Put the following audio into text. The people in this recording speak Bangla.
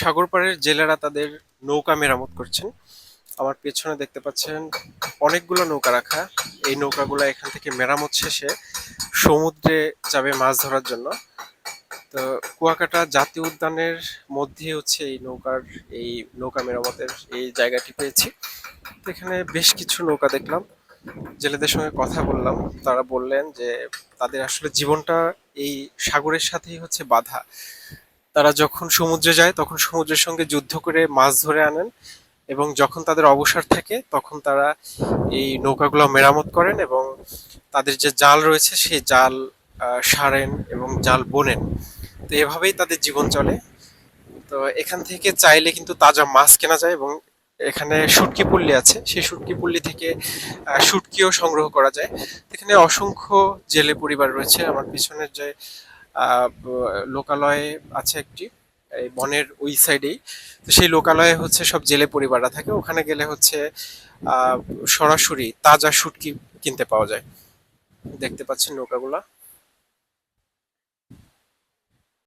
সাগর পাড়ের জেলেরা তাদের নৌকা মেরামত করছেন। আমার পেছনে দেখতে পাচ্ছেন অনেকগুলো নৌকা রাখা। এই নৌকাগুলো এখান থেকে মেরামত শেষে সমুদ্রে যাবে মাছ ধরার জন্য। তো কুয়াকাটা জাতীয় উদ্যানের মধ্যে হচ্ছে এই নৌকার, এই নৌকা মেরামতের এই জায়গাটি পেয়েছি। তো এখানে বেশ কিছু নৌকা দেখলাম। জেলেদের সঙ্গে কথা বললাম। তারা বললেন যে তাদের আসলে জীবনটা এই সাগরের সাথেই হচ্ছে বাধা। তারা যখন সমুদ্রে যায়, তখন সমুদ্রের সঙ্গে যুদ্ধ করে মাছ ধরে আনেন এবং যখন তাদের অবসর থাকে, তখন তারা এই নৌকাগুলো মেরামত করেন এবং তাদের যে জাল রয়েছে, সেই জাল সারেন এবং জাল বোনেন। তো এভাবেই তাদের জীবন চলে। তো এখান থেকে চাইলে কিন্তু তাজা মাছ কেনা যায় এবং এখানে শুটকি পল্লী আছে। সেই শুটকি পল্লী থেকে শুটকিও সংগ্রহ করা যায়। এখানে অসংখ্য জেলে পরিবার রয়েছে। আমার পিছনের যে লোকালয় আছে একটি, এই বনের ওই সাইডেই। তো সেই লোকালয়ে হচ্ছে সব জেলে পরিবাররা থাকে। ওখানে গেলে হচ্ছে সরাসরি তাজা শুটকি কিনতে পাওয়া যায়। দেখতে পাচ্ছেন নৌকাগুলা।